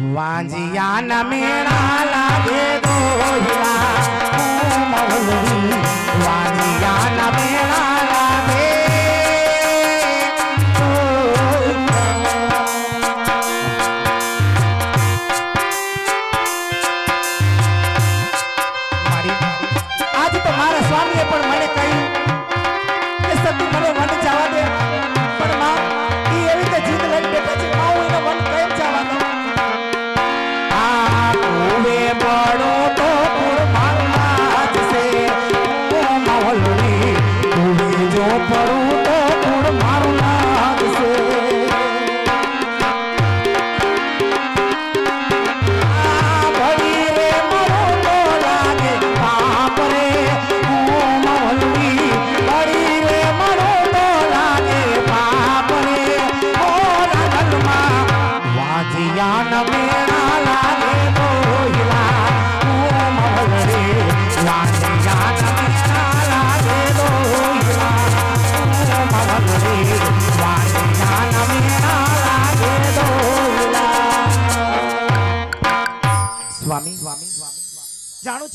वाजिया न मेरा लागे दो वाजिया न मेरा लागे आज तुम्हारा स्वामी है, पर मैंने कही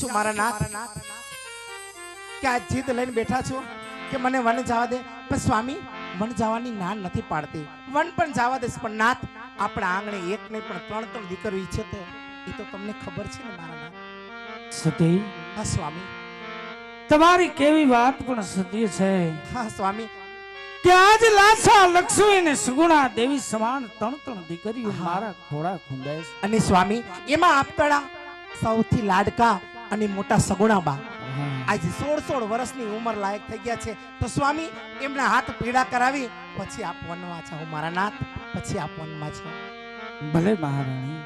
છું મારા નાથ. કે આ જીત લઈને બેઠા છો કે મને વન જવા દે? પણ સ્વામી વન જવાની ના નથી પાડતી. વન પણ જવા દેશ પણ નાથ આપણા આંગણે એક નહીં પણ ત્રણ ત્રણ દીકરીઓ ઈચ્છે તો. એ તો તમને ખબર છે ને મારા નાથ. સતી. હા સ્વામી. તમારી કેવી વાત પણ સતી છે? હા સ્વામી. કે આજ લાસા લક્ષ્મી ને સુગુણા દેવી સમાન ત્રણ ત્રણ દીકરીઓ મારા ખોળા ખુંદાય અને સ્વામી એમાં આપતળા સૌથી લાડકા અને મોટા સગુણાબા આજે સોળ સોળ વર્ષની ઉંમર લાયક થઈ ગયા છે. તો સ્વામી એમના હાથ પીડા કરાવી પછી આપ વનમાં છો મારા નાથ પછી આપ વનમાં છો ભલે મહારાણી.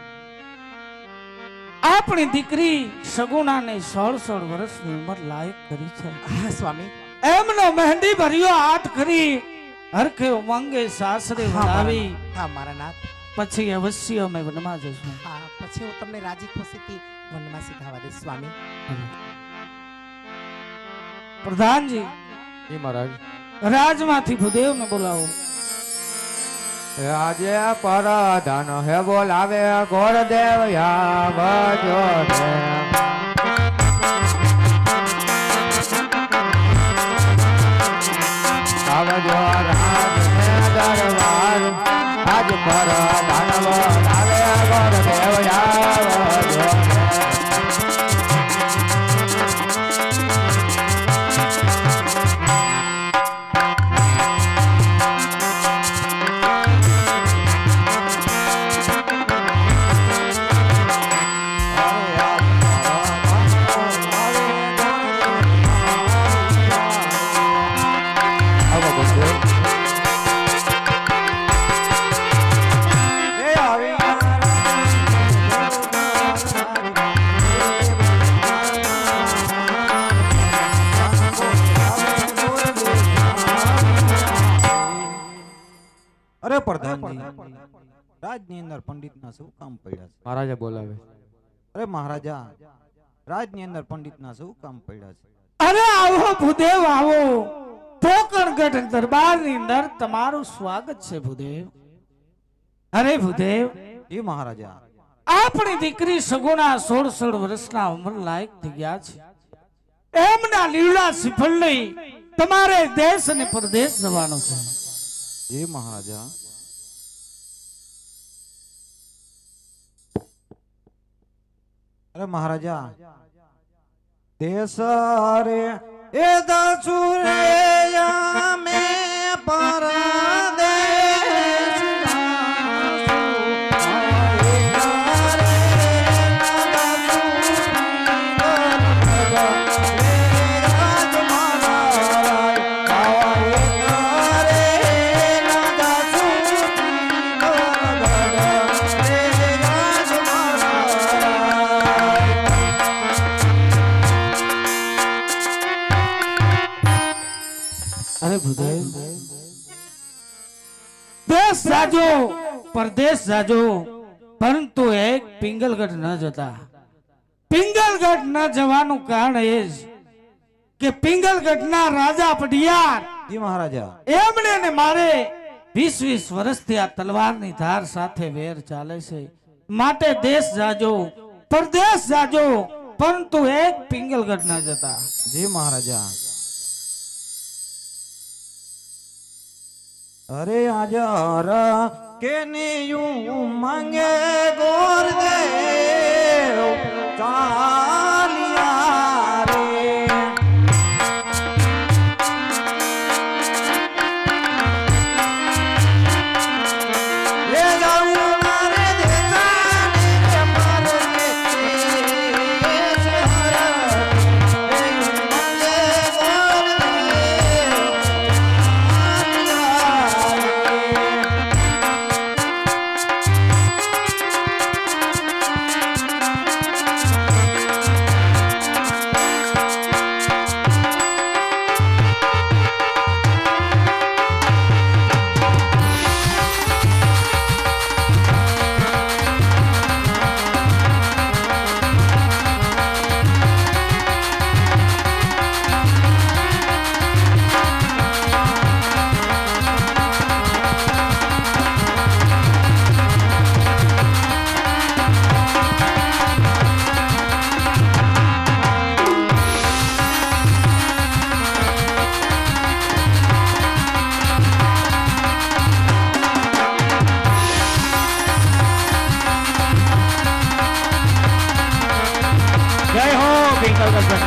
આપણી દીકરી સગુણાને સોળ સોળ વર્ષની ઉંમર લાયક કરી છે. હા સ્વામી. એમનો મહેંદી ભર્યો હાથ કરી હરખે ઉમંગે સાસરે વળાવી હા મારા નાથ. પછી અવશ્ય અમે વનમાં જશું. હા પછી હું તમને રાજી ખુશીથી વનમાં સીધાવા દઈશ સ્વામી પ્રધાનજી. જી મહારાજ. રાજમાંથી ભૂદેવને બોલાવો. આજે પરધાન હે બોલાવે ગોરદેવ આવજો રે આવજો રાજ દરબાર. આજ પર ધન બોલાવે ગોરદેવ આવજો રાજની અંદર પંડિતના શું કામ પડ્યા છે? મહારાજા બોલાવે. અરે મહારાજા રાજની અંદર પંડિતના શું કામ પડ્યા છે? અરે આવો ભૂદેવ આવો. પોકણગઢ દરબારની અંદર તમારું સ્વાગત છે ભૂદેવ. અરે ભૂદેવ એ મહારાજા. આપણી દીકરી સગુણા સોળ સોળ વર્ષના ઉંમર લાયક થઈ ગયા છે. એમના લીલા સિફળ લઈ તમારે દેશ અને પરદેશ જવાનો છે. જી મહારાજા અરે મહારાજા દેશ રે એ દસુરે મે દેશ જાજો પરદેશ જાજો પરંતુ એક પિંગલગઢ ન જતા. પિંગલગઢ ન જવાનું કારણ એ જ કે પિંગલગઢના રાજા પઢિયાર મહારાજા. એમણે ને મારે વીસ વીસ વર્ષથી આ તલવારની ધાર સાથે વેર ચાલે છે. માટે દેશ જાજો પરદેશ જાજો પરંતુ એક પિંગલગઢ ન જતા. જી મહારાજા. અરે આજ કે યુ માંગે ગોર દે ચાલિયા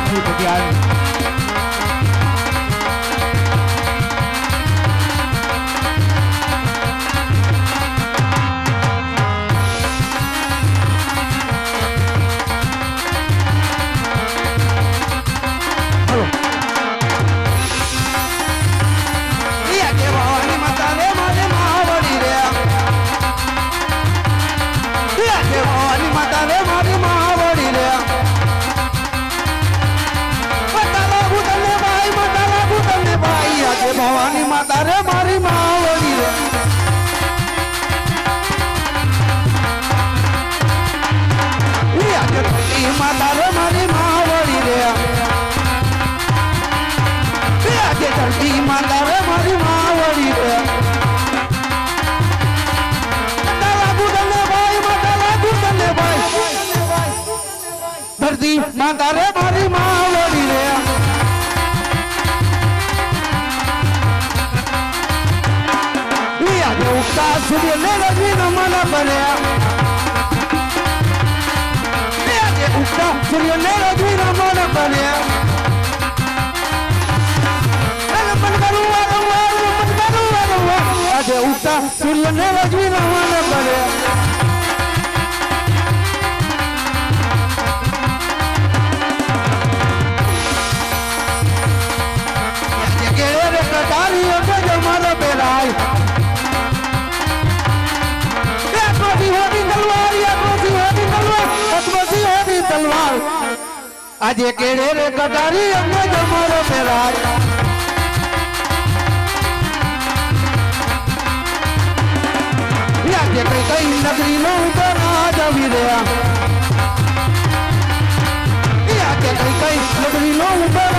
પિંકલગઢ ગણપતિ માતા રે મારી માવડી રે આજે ધરતી માતા રે મારી માવડી રે માતા લાગુ તને ભાઈ માતા લાગુ તને ભાઈ ધરતી માતા રે મારી માવડી રે ઈ આજે ઉગતા સૂર્ય ને રજવી નમન કરે ઈ આજે ઉગતા સૂર્ય ને રજવી નમન કરે આજે ઉગતા આજે કેડે રે કટારી અગે જમાનો ફેરાય આજે કઈ કઈ નગરી નો ઉપર આજ આવી રહ્યા. આજે કઈ કઈ નગરી નો ઉપર